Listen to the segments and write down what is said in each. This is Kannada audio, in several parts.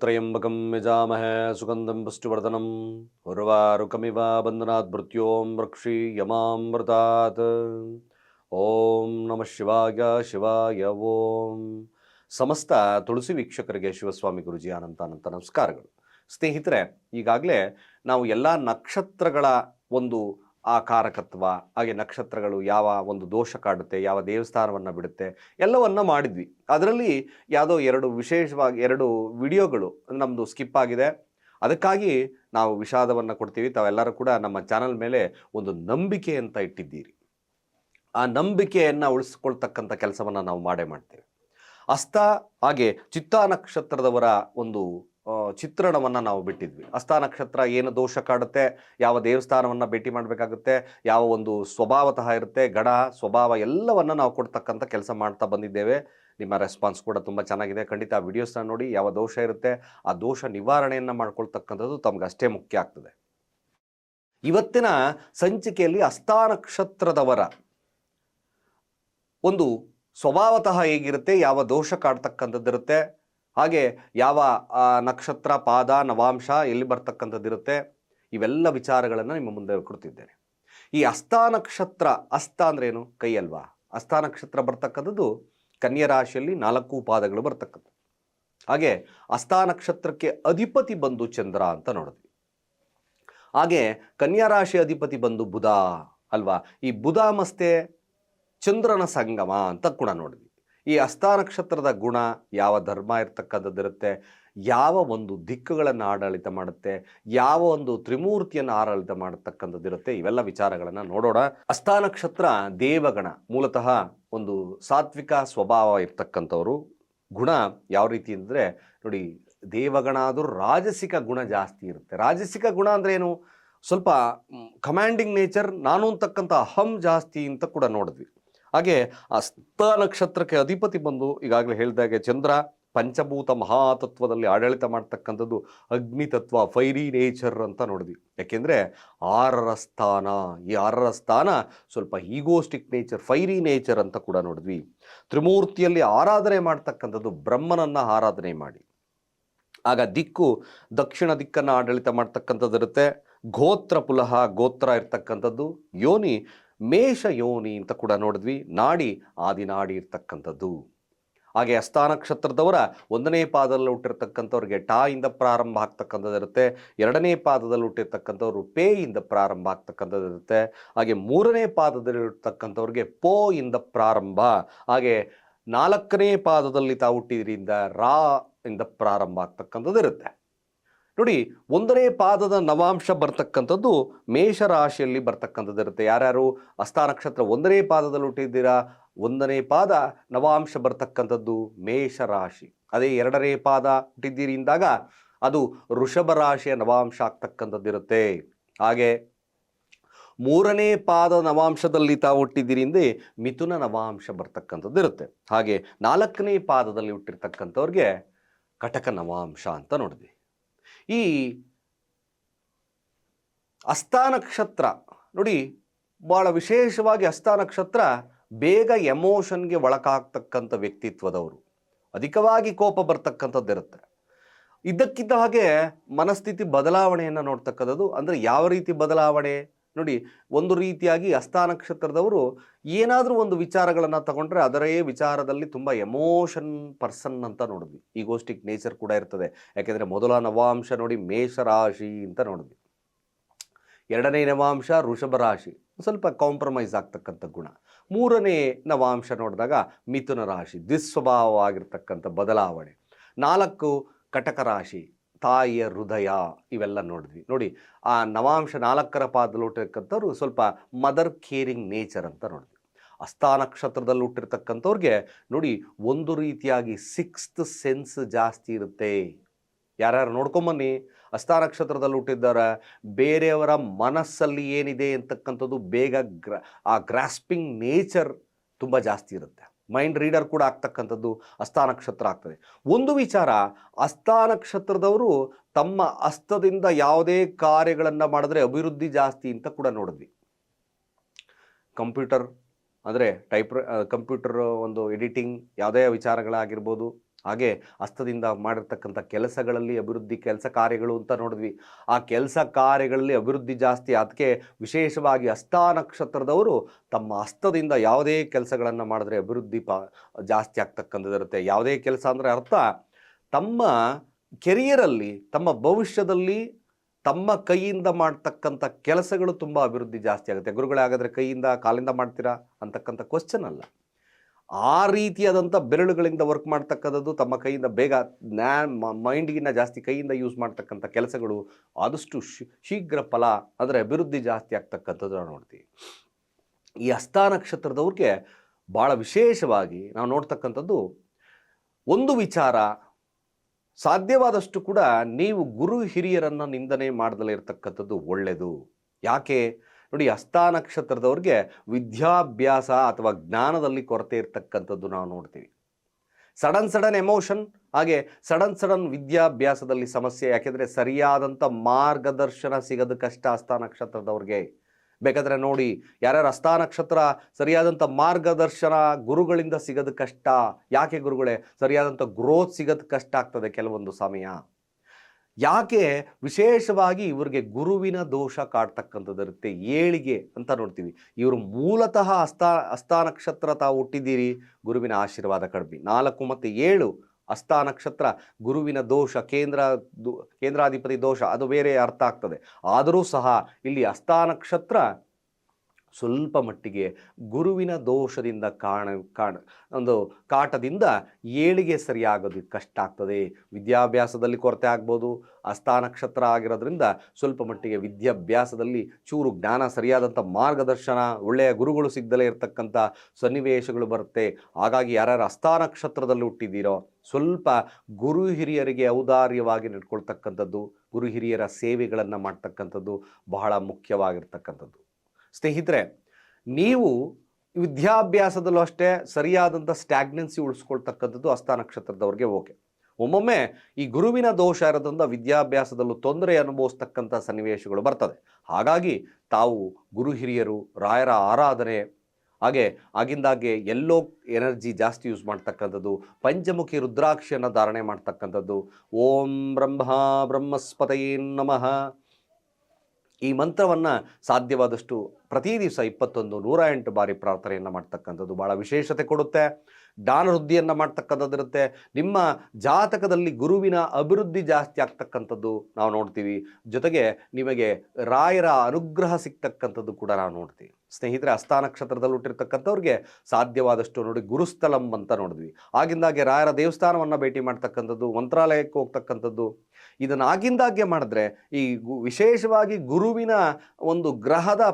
ತ್ರಯಂಬಕಂ ಯಜಾಮಹ ಸುಗಂಧಂ ಪುಷ್ಟಿವರ್ಧನಂ ಉರ್ವಾರುಕಮಿವ ಬಂಧನಾತ್ ಮೃತ್ಯೋಂ ರಕ್ಷಿ ಯಮಾಮೃತಾತ್ ಓಂ ನಮ ಶಿವಾಯ ಶಿವಾಯ ಓಂ ಸಮಸ್ತ ತುಳಸಿ ವೀಕ್ಷಕರಿಗೆ ಶಿವಸ್ವಾಮಿ ಗುರುಜಿ ಅನಂತ ಅನಂತ ನಮಸ್ಕಾರಗಳು. ಸ್ನೇಹಿತರೆ, ಈಗಾಗಲೇ ನಾವು ಎಲ್ಲ ನಕ್ಷತ್ರಗಳ ಒಂದು ಆ ಕಾರಕತ್ವ ಹಾಗೆ ನಕ್ಷತ್ರಗಳು ಯಾವ ಒಂದು ದೋಷ ಕಾಡುತ್ತೆ, ಯಾವ ದೇವಸ್ಥಾನವನ್ನು ಬಿಡುತ್ತೆ, ಎಲ್ಲವನ್ನ ಮಾಡಿದ್ವಿ. ಅದರಲ್ಲಿ ಯಾವುದೋ ಎರಡು ವಿಶೇಷವಾಗಿ ಎರಡು ವಿಡಿಯೋಗಳು ನಮ್ಮದು ಸ್ಕಿಪ್ ಆಗಿದೆ. ಅದಕ್ಕಾಗಿ ನಾವು ವಿಷಾದವನ್ನು ಕೊಡ್ತೀವಿ. ತಾವೆಲ್ಲರೂ ಕೂಡ ನಮ್ಮ ಚಾನಲ್ ಮೇಲೆ ಒಂದು ನಂಬಿಕೆ ಅಂತ ಇಟ್ಟಿದ್ದೀರಿ. ಆ ನಂಬಿಕೆಯನ್ನು ಉಳಿಸ್ಕೊಳ್ತಕ್ಕಂಥ ಕೆಲಸವನ್ನು ನಾವು ಮಾಡೇ ಮಾಡ್ತೇವೆ. ಅಸ್ತ, ಹಾಗೆ ಚಿತ್ತ ನಕ್ಷತ್ರದವರ ಒಂದು ಚಿತ್ರಣವನ್ನು ನಾವು ಬಿಟ್ಟಿದ್ವಿ. ಅಸ್ತ ನಕ್ಷತ್ರ ಏನು ದೋಷ ಕಾಡುತ್ತೆ, ಯಾವ ದೇವಸ್ಥಾನವನ್ನು ಭೇಟಿ ಮಾಡಬೇಕಾಗುತ್ತೆ, ಯಾವ ಒಂದು ಸ್ವಭಾವತಃ ಇರುತ್ತೆ ಗಡ ಸ್ವಭಾವ ಎಲ್ಲವನ್ನು ನಾವು ಕೊಡ್ತಕ್ಕಂಥ ಕೆಲಸ ಮಾಡ್ತಾ ಬಂದಿದ್ದೇವೆ. ನಿಮ್ಮ ರೆಸ್ಪಾನ್ಸ್ ಕೂಡ ತುಂಬ ಚೆನ್ನಾಗಿದೆ. ಖಂಡಿತ ಆ ವಿಡಿಯೋಸ್ನ ನೋಡಿ, ಯಾವ ದೋಷ ಇರುತ್ತೆ, ಆ ದೋಷ ನಿವಾರಣೆಯನ್ನು ಮಾಡ್ಕೊಳ್ತಕ್ಕಂಥದ್ದು ಅಷ್ಟೇ ಮುಖ್ಯ ಆಗ್ತದೆ. ಇವತ್ತಿನ ಸಂಚಿಕೆಯಲ್ಲಿ ಅಸ್ತಾನಕ್ಷತ್ರದವರ ಒಂದು ಸ್ವಭಾವತಃ ಹೇಗಿರುತ್ತೆ, ಯಾವ ದೋಷ ಕಾಡ್ತಕ್ಕಂಥದ್ದಿರುತ್ತೆ ಹಾಗೆ ಯಾವ ನಕ್ಷತ್ರ, ಪಾದ, ನವಾಂಶ ಎಲ್ಲಿ ಬರ್ತಕ್ಕಂಥದ್ದಿರುತ್ತೆ? ಇವೆಲ್ಲ ವಿಚಾರಗಳನ್ನು ನಿಮ್ಮ ಮುಂದೆ ಕೊಡ್ತಿದ್ದೇನೆ. ಈ ಅಸ್ತಾ ನಕ್ಷತ್ರ, ಅಸ್ತ ಅಂದ್ರೇನು? ಕೈ ಅಲ್ವಾ? ಅಸ್ಥಾನಕ್ಷತ್ರ ಬರ್ತಕ್ಕಂಥದ್ದು ಕನ್ಯಾ ರಾಶಿಯಲ್ಲಿ ನಾಲ್ಕು ಪಾದಗಳು ಬರ್ತಕ್ಕಂಥದ್ದು. ಹಾಗೆ ಅಸ್ತಾ ನಕ್ಷತ್ರಕ್ಕೆ ಅಧಿಪತಿ ಬಂದು ಚಂದ್ರ ಅಂತ ನೋಡಿದ್ವಿ. ಹಾಗೆ ಕನ್ಯಾ ರಾಶಿ ಅಧಿಪತಿ ಬಂದು ಬುಧ ಅಲ್ವಾ? ಈ ಬುಧ ಮಸ್ತೆ ಚಂದ್ರನ ಸಂಗಮ ಅಂತ ಕೂಡ ನೋಡಿದ್ವಿ. ಈ ಅಸ್ಥಾನಕ್ಷತ್ರದ ನಕ್ಷತ್ರದ ಗುಣ ಯಾವ ಧರ್ಮ ಇರ್ತಕ್ಕಂಥದ್ದಿರುತ್ತೆ, ಯಾವ ಒಂದು ದಿಕ್ಕುಗಳನ್ನು ಆಡಳಿತ ಮಾಡುತ್ತೆ, ಯಾವ ಒಂದು ತ್ರಿಮೂರ್ತಿಯನ್ನು ಆಡಳಿತ ಮಾಡತಕ್ಕಂಥದ್ದಿರುತ್ತೆ, ಇವೆಲ್ಲ ವಿಚಾರಗಳನ್ನು ನೋಡೋಣ. ಅಸ್ಥಾನಕ್ಷತ್ರ ನಕ್ಷತ್ರ ದೇವಗಣ, ಮೂಲತಃ ಒಂದು ಸಾತ್ವಿಕ ಸ್ವಭಾವ ಇರ್ತಕ್ಕಂಥವ್ರು. ಗುಣ ಯಾವ ರೀತಿ ಅಂದರೆ, ನೋಡಿ ದೇವಗಣ ಆದರೂ ರಾಜಸಿಕ ಗುಣ ಜಾಸ್ತಿ ಇರುತ್ತೆ. ರಾಜಸಿಕ ಗುಣ ಅಂದರೆ ಏನು? ಸ್ವಲ್ಪ ಕಮಾಂಡಿಂಗ್ ನೇಚರ್ ನಾನು ಅಂತಕ್ಕಂಥ ಅಹಂ ಜಾಸ್ತಿ ಅಂತ ಕೂಡ ನೋಡಿದ್ವಿ. ಹಾಗೆ ಸ್ಥ ನಕ್ಷತ್ರಕ್ಕೆ ಅಧಿಪತಿ ಬಂದು ಈಗಾಗಲೇ ಹೇಳಿದಾಗೆ ಚಂದ್ರ ಪಂಚಭೂತ ಮಹಾತತ್ವದಲ್ಲಿ ಆಡಳಿತ ಮಾಡ್ತಕ್ಕಂಥದ್ದು ಅಗ್ನಿ ತತ್ವ ಫೈರಿ ನೇಚರ್ ಅಂತ ನೋಡಿದ್ವಿ. ಯಾಕೆಂದರೆ ಆರರ ಸ್ಥಾನ, ಈ ಆರರ ಸ್ಥಾನ ಸ್ವಲ್ಪ ಈಗೋಸ್ಟಿಕ್ ನೇಚರ್ ಫೈರಿ ನೇಚರ್ ಅಂತ ಕೂಡ ನೋಡಿದ್ವಿ. ತ್ರಿಮೂರ್ತಿಯಲ್ಲಿ ಆರಾಧನೆ ಮಾಡ್ತಕ್ಕಂಥದ್ದು ಬ್ರಹ್ಮನನ್ನ ಆರಾಧನೆ ಮಾಡಿ. ಆಗ ದಿಕ್ಕು ದಕ್ಷಿಣ ದಿಕ್ಕನ್ನು ಆಡಳಿತ ಮಾಡ್ತಕ್ಕಂಥದ್ದು ಇರುತ್ತೆ ಗೋತ್ರ ಪುಲಹ, ಗೋತ್ರ ಇರ್ತಕ್ಕಂಥದ್ದು ಯೋನಿ ಮೇಷ ಯೋನಿ ಅಂತ ಕೂಡ ನೋಡಿದ್ವಿ. ನಾಡಿ ಆದಿನಾಡಿ ಇರ್ತಕ್ಕಂಥದ್ದು ಹಾಗೆ ಅಸ್ಥಾನಕ್ಷತ್ರದವರ ನಕ್ಷತ್ರದವರ ಒಂದನೇ ಪಾದದಲ್ಲಿ ಹುಟ್ಟಿರ್ತಕ್ಕಂಥವ್ರಿಗೆ ಟಾ ಇಂದ ಪ್ರಾರಂಭ ಆಗ್ತಕ್ಕಂಥದ್ದು ಇರುತ್ತೆ. ಎರಡನೇ ಪಾದದಲ್ಲಿ ಹುಟ್ಟಿರ್ತಕ್ಕಂಥವ್ರು ಪೇ ಇಂದ ಪ್ರಾರಂಭ ಆಗ್ತಕ್ಕಂಥದ್ದು ಇರುತ್ತೆ. ಹಾಗೆ ಮೂರನೇ ಪಾದದಲ್ಲಿ ಇರ್ತಕ್ಕಂಥವ್ರಿಗೆ ಪೋ ಇಂದ ಪ್ರಾರಂಭ. ಹಾಗೆ ನಾಲ್ಕನೇ ಪಾದದಲ್ಲಿ ತಾವು ಹುಟ್ಟಿದ್ರಿಂದ ರಾ ಇಂದ ಪ್ರಾರಂಭ ಆಗ್ತಕ್ಕಂಥದ್ದು ಇರುತ್ತೆ. ನೋಡಿ, ಒಂದನೇ ಪಾದದ ನವಾಂಶ ಬರ್ತಕ್ಕಂಥದ್ದು ಮೇಷರಾಶಿಯಲ್ಲಿ ಬರ್ತಕ್ಕಂಥದ್ದು ಇರುತ್ತೆ ಯಾರ್ಯಾರು ಹಸ್ತ ನಕ್ಷತ್ರ ಒಂದನೇ ಪಾದದಲ್ಲಿ ಹುಟ್ಟಿದ್ದೀರಾ, ಒಂದನೇ ಪಾದ ನವಾಂಶ ಬರ್ತಕ್ಕಂಥದ್ದು ಮೇಷರಾಶಿ. ಅದೇ ಎರಡನೇ ಪಾದ ಹುಟ್ಟಿದ್ದೀರಿ ಅಂದಾಗ ಅದು ಋಷಭ ರಾಶಿಯ ನವಾಂಶ ಆಗ್ತಕ್ಕಂಥದ್ದಿರುತ್ತೆ. ಹಾಗೆ ಮೂರನೇ ಪಾದ ನವಾಂಶದಲ್ಲಿ ತಾವು ಹುಟ್ಟಿದ್ದೀರಿ ಮಿಥುನ ನವಾಂಶ ಬರ್ತಕ್ಕಂಥದ್ದು ಇರುತ್ತೆ ಹಾಗೆ ನಾಲ್ಕನೇ ಪಾದದಲ್ಲಿ ಹುಟ್ಟಿರ್ತಕ್ಕಂಥವ್ರಿಗೆ ಕಟಕ ನವಾಂಶ ಅಂತ ನೋಡಿದ್ವಿ. ಈ ಹಸ್ತ ನಕ್ಷತ್ರ ನೋಡಿ ಭಾಳ ವಿಶೇಷವಾಗಿ ಹಸ್ತ ನಕ್ಷತ್ರ ಬೇಗ ಎಮೋಷನ್ಗೆ ಒಳಕಾಗ್ತಕ್ಕಂಥ ವ್ಯಕ್ತಿತ್ವದವರು. ಅಧಿಕವಾಗಿ ಕೋಪ ಬರ್ತಕ್ಕಂಥದ್ದಿರುತ್ತೆ ಇದಕ್ಕಿದ್ದ ಹಾಗೆ ಮನಸ್ಥಿತಿ ಬದಲಾವಣೆಯನ್ನು ನೋಡ್ತಕ್ಕಂಥದ್ದು. ಅಂದರೆ ಯಾವ ರೀತಿ ಬದಲಾವಣೆ? ನೋಡಿ, ಒಂದು ರೀತಿಯಾಗಿ ಹಸ್ತ ನಕ್ಷತ್ರದವರು ಏನಾದರೂ ಒಂದು ವಿಚಾರಗಳನ್ನು ತಗೊಂಡ್ರೆ ಅದರೇ ವಿಚಾರದಲ್ಲಿ ತುಂಬ ಎಮೋಷನ್ ಪರ್ಸನ್ ಅಂತ ನೋಡಿದ್ವಿ. ಈಗೋಸ್ಟಿಕ್ ನೇಚರ್ ಕೂಡ ಇರ್ತದೆ. ಯಾಕೆಂದರೆ ಮೊದಲ ನವಾಂಶ ನೋಡಿ ಮೇಷರಾಶಿ ಅಂತ ನೋಡಿದ್ವಿ. ಎರಡನೇ ನವಾಂಶ ಋಷಭ ರಾಶಿ. ಸ್ವಲ್ಪ ಕಾಂಪ್ರಮೈಸ್ ಆಗ್ತಕ್ಕಂಥ ಗುಣ. ಮೂರನೇ ನವಾಂಶ ನೋಡಿದಾಗ ಮಿಥುನ ರಾಶಿ. ದುಸ್ವಭಾವವಾಗಿರ್ತಕ್ಕಂಥ ಬದಲಾವಣೆ. ನಾಲ್ಕು ಕಟಕ ರಾಶಿ. ತಾಯಿಯ ಹೃದಯ ಇವೆಲ್ಲ ನೋಡಿದ್ವಿ. ನೋಡಿ, ಆ ನವಾಂಶ ನಾಲ್ಕರ ಪಾದದಲ್ಲಿ ಹುಟ್ಟಿರ್ತಕ್ಕಂಥವ್ರು ಸ್ವಲ್ಪ ಮದರ್ ಕೇರಿಂಗ್ ನೇಚರ್ ಅಂತ ನೋಡಿದ್ವಿ. ಹಸ್ತ ನಕ್ಷತ್ರದಲ್ಲಿ ಹುಟ್ಟಿರ್ತಕ್ಕಂಥವ್ರಿಗೆ ನೋಡಿ, ಒಂದು ರೀತಿಯಾಗಿ ಸಿಕ್ಸ್ತ್ ಸೆನ್ಸ್ ಜಾಸ್ತಿ ಇರುತ್ತೆ. ಯಾರ್ಯಾರು ನೋಡ್ಕೊಂಬನ್ನಿ ಹಸ್ತ ನಕ್ಷತ್ರದಲ್ಲಿ ಹುಟ್ಟಿದ್ದಾರೆ, ಬೇರೆಯವರ ಮನಸ್ಸಲ್ಲಿ ಏನಿದೆ ಅಂತಕ್ಕಂಥದ್ದು ಬೇಗ ಗ್ರ, ಆ ಗ್ರಾಸ್ಪಿಂಗ್ ನೇಚರ್ ತುಂಬ ಜಾಸ್ತಿ ಇರುತ್ತೆ. ಮೈಂಡ್ ರೀಡರ್ ಕೂಡ ಆಗ್ತಕ್ಕಂಥದ್ದು ಅಸ್ಥಾನಕ್ಷತ್ರ ನಕ್ಷತ್ರ ಆಗ್ತದೆ. ಒಂದು ವಿಚಾರ ಅಸ್ಥಾನಕ್ಷತ್ರದವರು ತಮ್ಮ ಹಸ್ತದಿಂದ ಯಾವುದೇ ಕಾರ್ಯಗಳನ್ನು ಮಾಡಿದ್ರೆ ಅಭಿವೃದ್ಧಿ ಜಾಸ್ತಿ ಅಂತ ಕೂಡ ನೋಡಿದ್ವಿ. ಕಂಪ್ಯೂಟರ್, ಅಂದರೆ ಟೈಪ್ ಕಂಪ್ಯೂಟರ್ ಒಂದು ಎಡಿಟಿಂಗ್, ಯಾವುದೇ ವಿಚಾರಗಳಾಗಿರ್ಬೋದು ಹಾಗೆ ಹಸ್ತದಿಂದ ಮಾಡಿರ್ತಕ್ಕಂಥ ಕೆಲಸಗಳಲ್ಲಿ ಅಭಿವೃದ್ಧಿ ಕೆಲಸ ಕಾರ್ಯಗಳು ಅಂತ ನೋಡಿದ್ವಿ. ಆ ಕೆಲಸ ಕಾರ್ಯಗಳಲ್ಲಿ ಅಭಿವೃದ್ಧಿ ಜಾಸ್ತಿ ಅದಕ್ಕೆ ವಿಶೇಷವಾಗಿ ಹಸ್ತ ನಕ್ಷತ್ರದವರು ತಮ್ಮ ಹಸ್ತದಿಂದ ಯಾವುದೇ ಕೆಲಸಗಳನ್ನು ಮಾಡಿದ್ರೆ ಅಭಿವೃದ್ಧಿ ಪಾ ಜಾಸ್ತಿ ಆಗ್ತಕ್ಕಂಥದ್ದಿರುತ್ತೆ ಯಾವುದೇ ಕೆಲಸ ಅಂದರೆ ಅರ್ಥ ತಮ್ಮ ಕೆರಿಯರಲ್ಲಿ, ತಮ್ಮ ಭವಿಷ್ಯದಲ್ಲಿ ತಮ್ಮ ಕೈಯಿಂದ ಮಾಡ್ತಕ್ಕಂಥ ಕೆಲಸಗಳು ತುಂಬ ಅಭಿವೃದ್ಧಿ ಜಾಸ್ತಿ ಆಗುತ್ತೆ. ಗುರುಗಳೇ ಹಾಗಾದರೆ ಕೈಯಿಂದ ಕಾಲಿಂದ ಮಾಡ್ತೀರಾ ಅಂತಕ್ಕಂಥ ಕ್ವಶನ್ ಅಲ್ಲ. ಆ ರೀತಿಯಾದಂಥ ಬೆರಳುಗಳಿಂದ ವರ್ಕ್ ಮಾಡ್ತಕ್ಕಂಥದ್ದು ತಮ್ಮ ಕೈಯಿಂದ ಬೇಗ ನ್ಯಾ ಮೈಂಡ್ಗಿನ್ನ ಜಾಸ್ತಿ ಕೈಯಿಂದ ಯೂಸ್ ಮಾಡ್ತಕ್ಕಂಥ ಕೆಲಸಗಳು ಆದಷ್ಟು ಶೀಘ್ರ ಫಲ ಅಂದರೆ ಅಭಿವೃದ್ಧಿ ಜಾಸ್ತಿ ಆಗ್ತಕ್ಕಂಥದ್ದು ನಾವು ನೋಡ್ತೀವಿ. ಈ ಅಸ್ಥಾ ನಕ್ಷತ್ರದವ್ರಿಗೆ ಭಾಳ ವಿಶೇಷವಾಗಿ ನಾವು ನೋಡ್ತಕ್ಕಂಥದ್ದು ಒಂದು ವಿಚಾರ, ಸಾಧ್ಯವಾದಷ್ಟು ಕೂಡ ನೀವು ಗುರು ಹಿರಿಯರನ್ನು ನಿಂದನೆ ಮಾಡದಲೇ ಇರತಕ್ಕಂಥದ್ದು ಒಳ್ಳೆಯದು ಯಾಕೆ? ನೋಡಿ ಹಸ್ತ ನಕ್ಷತ್ರದವ್ರಿಗೆ ವಿದ್ಯಾಭ್ಯಾಸ ಅಥವಾ ಜ್ಞಾನದಲ್ಲಿ ಕೊರತೆ ಇರತಕ್ಕಂಥದ್ದು ನಾವು ನೋಡ್ತೀವಿ. ಸಡನ್ ಸಡನ್ ಎಮೋಷನ್, ಹಾಗೆ ಸಡನ್ ಸಡನ್ ವಿದ್ಯಾಭ್ಯಾಸದಲ್ಲಿ ಸಮಸ್ಯೆ, ಯಾಕೆಂದರೆ ಸರಿಯಾದಂಥ ಮಾರ್ಗದರ್ಶನ ಸಿಗೋದು ಕಷ್ಟ ಹಸ್ತ ನಕ್ಷತ್ರದವ್ರಿಗೆ. ಬೇಕಾದರೆ ನೋಡಿ ಯಾರ್ಯಾರು ಹಸ್ತ ನಕ್ಷತ್ರ ಸರಿಯಾದಂಥ ಮಾರ್ಗದರ್ಶನ ಗುರುಗಳಿಂದ ಸಿಗೋದು ಕಷ್ಟ, ಯಾಕೆ ಗುರುಗಳೇ? ಸರಿಯಾದಂಥ ಗ್ರೋತ್ ಸಿಗೋದು ಕಷ್ಟ ಆಗ್ತದೆ ಕೆಲವೊಂದು ಸಮಯ. ಯಾಕೆ ವಿಶೇಷವಾಗಿ ಇವರಿಗೆ ಗುರುವಿನ ದೋಷ ಕಾಡ್ತಕ್ಕಂಥದ್ದು ಇರುತ್ತೆ ಏಳಿಗೆ ಅಂತ ನೋಡ್ತೀವಿ. ಇವರು ಮೂಲತಃ ಹಸ್ತ ಹಸ್ತ ನಕ್ಷತ್ರ ತಾವು ಹುಟ್ಟಿದ್ದೀರಿ, ಗುರುವಿನ ಆಶೀರ್ವಾದ ಕಡಿಮೆ. ನಾಲ್ಕು ಮತ್ತು ಏಳು ಹಸ್ತ ನಕ್ಷತ್ರ, ಗುರುವಿನ ದೋಷ, ಕೇಂದ್ರ ಕೇಂದ್ರಾಧಿಪತಿ ದೋಷ, ಅದು ಬೇರೆ ಅರ್ಥ ಆಗ್ತದೆ. ಆದರೂ ಸಹ ಇಲ್ಲಿ ಹಸ್ತ ನಕ್ಷತ್ರ ಸ್ವಲ್ಪ ಮಟ್ಟಿಗೆ ಗುರುವಿನ ದೋಷದಿಂದ ಕಾಣ ಕಾಣ, ಒಂದು ಕಾಟದಿಂದ ಏಳಿಗೆ ಸರಿಯಾಗೋದು ಕಷ್ಟ ಆಗ್ತದೆ. ವಿದ್ಯಾಭ್ಯಾಸದಲ್ಲಿ ಕೊರತೆ ಆಗ್ಬೋದು ಅಸ್ಥಾನಕ್ಷತ್ರ ನಕ್ಷತ್ರ ಆಗಿರೋದ್ರಿಂದ ಸ್ವಲ್ಪ ಮಟ್ಟಿಗೆ ವಿದ್ಯಾಭ್ಯಾಸದಲ್ಲಿ ಚೂರು ಜ್ಞಾನ ಸರಿಯಾದಂಥ ಮಾರ್ಗದರ್ಶನ, ಒಳ್ಳೆಯ ಗುರುಗಳು ಸಿಗದಲೇ ಇರತಕ್ಕಂಥ ಸನ್ನಿವೇಶಗಳು ಬರುತ್ತೆ. ಹಾಗಾಗಿ ಯಾರ್ಯಾರು ಅಸ್ಥಾನಕ್ಷತ್ರದಲ್ಲಿ ಹುಟ್ಟಿದ್ದೀರೋ, ಸ್ವಲ್ಪ ಗುರು ಹಿರಿಯರಿಗೆ ಔದಾರ್ಯವಾಗಿ ನಡ್ಕೊಳ್ತಕ್ಕಂಥದ್ದು, ಗುರು ಹಿರಿಯರ ಸೇವೆಗಳನ್ನು ಮಾಡ್ತಕ್ಕಂಥದ್ದು ಬಹಳ ಮುಖ್ಯವಾಗಿರ್ತಕ್ಕಂಥದ್ದು. ಸ್ನೇಹಿತರೆ, ನೀವು ವಿದ್ಯಾಭ್ಯಾಸದಲ್ಲೂ ಅಷ್ಟೇ ಸರಿಯಾದಂಥ ಸ್ಟ್ಯಾಗ್ನೆನ್ಸಿ ಉಳಿಸ್ಕೊಳ್ತಕ್ಕಂಥದ್ದು ಹಸ್ತ ನಕ್ಷತ್ರದವ್ರಿಗೆ ಓಕೆ. ಒಮ್ಮೊಮ್ಮೆ ಈ ಗುರುವಿನ ದೋಷ ಇರೋದ್ರಿಂದ ವಿದ್ಯಾಭ್ಯಾಸದಲ್ಲೂ ತೊಂದರೆ ಅನುಭವಿಸ್ತಕ್ಕಂಥ ಸನ್ನಿವೇಶಗಳು ಬರ್ತದೆ. ಹಾಗಾಗಿ ತಾವು ಗುರು ಹಿರಿಯರು, ರಾಯರ ಆರಾಧನೆ, ಹಾಗೆ ಆಗಿಂದಾಗೆ ಎಲ್ಲೋ ಎನರ್ಜಿ ಜಾಸ್ತಿ ಯೂಸ್ ಮಾಡ್ತಕ್ಕಂಥದ್ದು, ಪಂಚಮುಖಿ ರುದ್ರಾಕ್ಷಿಯನ್ನು ಧಾರಣೆ ಮಾಡ್ತಕ್ಕಂಥದ್ದು, ಓಂ ಬ್ರಹ್ಮ ಬ್ರಹ್ಮಸ್ಪತಯೇ ನಮಃ ಈ ಮಂತ್ರವನ್ನು ಸಾಧ್ಯವಾದಷ್ಟು ಪ್ರತಿ ದಿವಸ ಇಪ್ಪತ್ತೊಂದು ನೂರ ಎಂಟು ಬಾರಿ ಪ್ರಾರ್ಥನೆಯನ್ನು ಮಾಡ್ತಕ್ಕಂಥದ್ದು ಭಾಳ ವಿಶೇಷತೆ ಕೊಡುತ್ತೆ. ದಾನ ವೃದ್ಧಿಯನ್ನು ಮಾಡ್ತಕ್ಕಂಥದ್ದಿರುತ್ತೆ. ನಿಮ್ಮ ಜಾತಕದಲ್ಲಿ ಗುರುವಿನ ಅಭಿವೃದ್ಧಿ ಜಾಸ್ತಿ ಆಗ್ತಕ್ಕಂಥದ್ದು ನಾವು ನೋಡ್ತೀವಿ. ಜೊತೆಗೆ ನಿಮಗೆ ರಾಯರ ಅನುಗ್ರಹ ಸಿಗ್ತಕ್ಕಂಥದ್ದು ಕೂಡ ನಾವು ನೋಡ್ತೀವಿ. ಸ್ನೇಹಿತರೆ ಅಸ್ಥಾನ ನಕ್ಷತ್ರದಲ್ಲಿ ಹುಟ್ಟಿರ್ತಕ್ಕಂಥವ್ರಿಗೆ ಸಾಧ್ಯವಾದಷ್ಟು ನೋಡಿ ಗುರುಸ್ಥಲಂ ಅಂತ ನೋಡಿದ್ವಿ. ಆಗಿಂದಾಗೆ ರಾಯರ ದೇವಸ್ಥಾನವನ್ನು ಭೇಟಿ ಮಾಡ್ತಕ್ಕಂಥದ್ದು, ಮಂತ್ರಾಲಯಕ್ಕೆ ಹೋಗ್ತಕ್ಕಂಥದ್ದು. ಇದನ್ನು ಆಗಿಂದಾಗೆ ಮಾಡಿದ್ರೆ ಈ ವಿಶೇಷವಾಗಿ ಗುರುವಿನ ಒಂದು ಗ್ರಹದ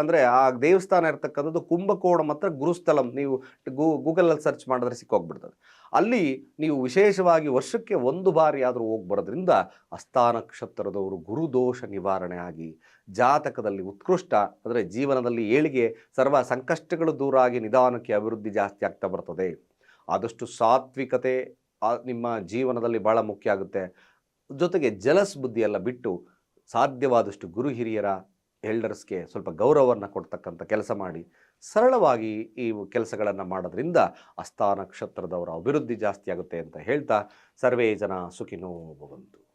ಅಂದರೆ ಆ ದೇವಸ್ಥಾನ ಇರ್ತಕ್ಕಂಥದ್ದು ಕುಂಭಕೋಣ ಮಾತ್ರ ಗುರುಸ್ಥಲಂ ನೀವು ಗೂ, ಗೂಗಲಲ್ಲಿ ಸರ್ಚ್ ಮಾಡಿದ್ರೆ ಸಿಕ್ಕೋಗ್ಬಿಡ್ತದೆ. ಅಲ್ಲಿ ನೀವು ವಿಶೇಷವಾಗಿ ವರ್ಷಕ್ಕೆ ಒಂದು ಬಾರಿ ಆದರೂ ಹೋಗಿ ಬರೋದ್ರಿಂದ ಹಸ್ತ ನಕ್ಷತ್ರದವರು ಗುರುದೋಷ ನಿವಾರಣೆ ಆಗಿ ಜಾತಕದಲ್ಲಿ ಉತ್ಕೃಷ್ಟ. ಅಂದರೆ ಜೀವನದಲ್ಲಿ ಏಳಿಗೆ ಸರ್ವ ಸಂಕಷ್ಟಗಳು ದೂರ ಆಗಿ ನಿಧಾನಕ್ಕೆ ಅಭಿವೃದ್ಧಿ ಜಾಸ್ತಿ ಆಗ್ತಾ ಬರ್ತದೆ. ಆದಷ್ಟು ಸಾತ್ವಿಕತೆ ನಿಮ್ಮ ಜೀವನದಲ್ಲಿ ಭಾಳ ಮುಖ್ಯ ಆಗುತ್ತೆ. ಜೊತೆಗೆ ಜಲಸ್ ಬುದ್ಧಿಯೆಲ್ಲ ಬಿಟ್ಟು ಸಾಧ್ಯವಾದಷ್ಟು ಗುರು ಹಿರಿಯರ ಎಲ್ಡರ್ಸ್ಗೆ ಸ್ವಲ್ಪ ಗೌರವವನ್ನು ಕೊಡ್ತಕ್ಕಂಥ ಕೆಲಸ ಮಾಡಿ ಸರಳವಾಗಿ ಈ ಕೆಲಸಗಳನ್ನು ಮಾಡೋದ್ರಿಂದ ಅಸ್ಥಾನಕ್ಷತ್ರದವರ ನಕ್ಷತ್ರದವರ ಅಭಿವೃದ್ಧಿ ಜಾಸ್ತಿ ಆಗುತ್ತೆ ಅಂತ ಹೇಳ್ತಾ ಸರ್ವೇ ಜನ ಸುಖಿನೋ ಭವಂತು.